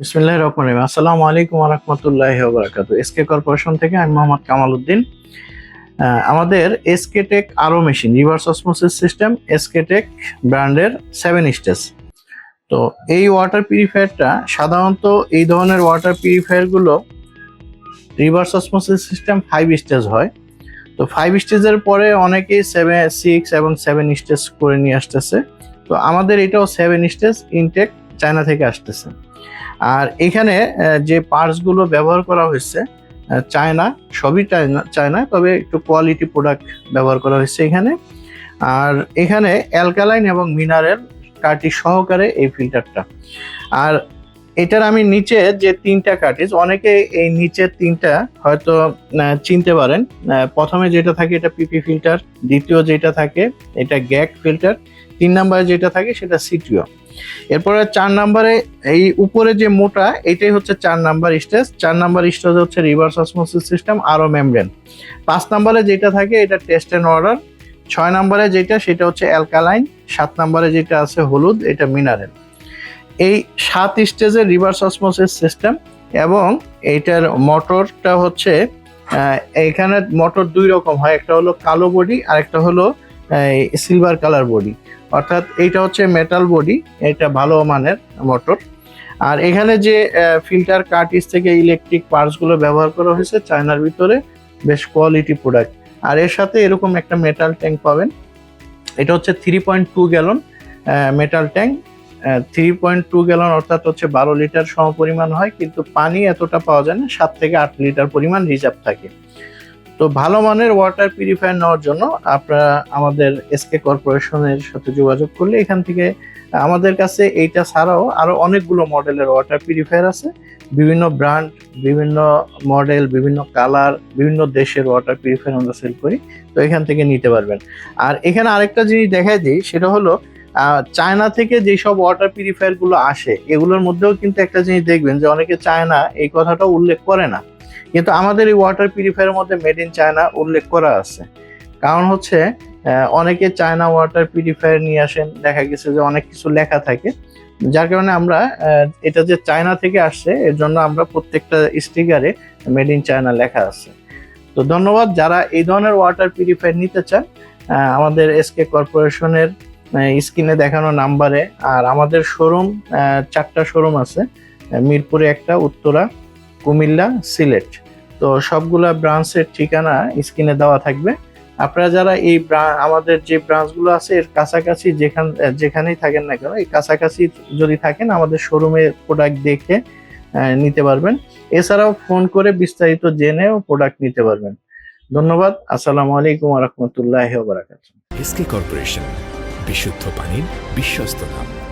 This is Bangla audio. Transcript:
বিসমিল্লাহ রহমান রহিম। আসসালামু আলাইকুম রহমতুল্লাহ বারাকাতু এসকে কর্পোরেশন থেকে আমি মোহাম্মদ কামাল উদ্দিন আমাদের SK tech RO machine reverse osmosis system SK tech ব্র্যান্ডের সেভেন স্টেজ তো এই ওয়াটার পিউরিফায়ারটা সাধারণত এই ধরনের water পিউরিফায়ারগুলো reverse osmosis system five stage হয়। তো ফাইভ স্টেজের পরে অনেকেই সেভেন সিক্স এবং সেভেন স্টেজ করে নিয়ে আসতেছে। তো আমাদের এটাও সেভেন স্টেজ ইনটেক চায়না থেকে আসতেছে। আর এখানে যে পার্টসগুলো ব্যবহার করা হয়েছে চায়না, সবই চায়না চায়না, তবে একটু কোয়ালিটি প্রোডাক্ট ব্যবহার করা হয়েছে এখানে। আর এখানে অ্যালকালাইন এবং মিনারেল কাটি সহকারে এই ফিল্টারটা। আর এটার আমি নিচে যে তিনটা কার্টিজ অনেকে এই নিচের তিনটা হয়তো চিনতে পারেন। প্রথমে যেটা থাকে এটা পিপি ফিল্টার দ্বিতীয় যেটা থাকে এটা গ্যাক ফিল্টার তিন নম্বরে যেটা থাকে সেটা সিটিও এরপরে চার নাম্বারে এই উপরে যে মোটা, এটাই হচ্ছে চার নাম্বার স্টেজ। চার নাম্বার স্টেজ হচ্ছে reverse osmosis system RO membrane. পাঁচ নাম্বারে যেটা থাকে এটা টেস্ট অ্যান্ড অর্ডার। ছয় নাম্বারে যেটা, সেটা হচ্ছে অ্যালকালাইন। সাত নাম্বারে যেটা আছে হলুদ, এটা মিনারেল। এই সাত স্টেজের রিভার্স অসমোসিস সিস্টেম এবং এইটার মোটরটা হচ্ছে এখানে মোটর দুই রকম হয়, একটা হলো কালো বডি আর একটা হলো সিলভার কালার বডি অর্থাৎ এইটা হচ্ছে মেটাল বডি এটা ভালো মানের মোটর আর এখানে যে ফিল্টার কার্টিস থেকে ইলেকট্রিক পার্টসগুলো ব্যবহার করা হয়েছে, চায়নার ভিতরে বেশ কোয়ালিটি প্রোডাক্ট আর এর সাথে এরকম একটা মেটাল ট্যাঙ্ক পাবেন। এটা হচ্ছে three point two gallon metal tank three point two gallon অর্থাৎ হচ্ছে বারো লিটার সমপরিমাণ হয়, কিন্তু পানি এতটা পাওয়া যায় না, সাত থেকে আট লিটার পরিমাণ রিজার্ভ থাকে। তো ভালো মানের ওয়াটার পিউরিফায়ার নেওয়ার জন্য আপনারা আমাদের এসকে কর্পোরেশনের সাথে যোগাযোগ করলে এখান থেকে আমাদের কাছে এইটা ছাড়াও আরও অনেকগুলো মডেলের ওয়াটার পিউরিফায়ার আছে। বিভিন্ন ব্র্যান্ড বিভিন্ন মডেল বিভিন্ন কালার বিভিন্ন দেশের ওয়াটার পিউরিফায়ার আমরা সেল করি। তো এখান থেকে নিতে পারবেন। আর এখানে আরেকটা জিনিস দেখাই দিই, সেটা হলো চায়না থেকে যেসব ওয়াটার পিউরিফায়ারগুলো আসে, এগুলোর মধ্যেও কিন্তু একটা জিনিস দেখবেন যে অনেকে চায়না এই কথাটা উল্লেখ করে না। কিন্তু আমাদের এই ওয়াটার পিউরিফায়ারের মধ্যে মেড ইন চায়না উল্লেখ করা আছে। কারণ হচ্ছে অনেকে চায়না ওয়াটার পিউরিফায়ার নিয়ে আসেন, দেখা গেছে যে অনেক কিছু লেখা থাকে। যার কারণে আমরা এটা যে চায়না থেকে আসছে, এর জন্য আমরা প্রত্যেকটা স্টিকারে মেড ইন চায়না লেখা আছে। তো ধন্যবাদ, যারা এই ধরনের ওয়াটার পিউরিফায়ার নিতে চান আমাদের এসকে কর্পোরেশনের স্ক্রিনে দেখানো নাম্বারে। আর আমাদের শোরুম চারটা শোরুম আছে মিরপুরে একটা, উত্তরা, কুমিল্লা, সিলেট। তো সবগুলা ব্রাঞ্চের ঠিকানা স্ক্রিনে দেওয়া থাকবে। আপনারা যারা এই আমাদের যে ব্রাঞ্চগুলো আছে, এর কাছাকাছি যেখান যেখানেই থাকেন না কেন, এই কাছাকাছি যদি থাকেন, আমাদের শোরুমে প্রোডাক্ট দেখে নিতে পারবেন। এছাড়াও ফোন করে বিস্তারিত জেনেও প্রোডাক্ট নিতে পারবেন। ধন্যবাদ। আসসালামু আলাইকুম রহমতুল্লাহ বারাকাতুহ। এসকে কর্পোরেশন বিশুদ্ধ পানির বিশ্বস্ত নাম।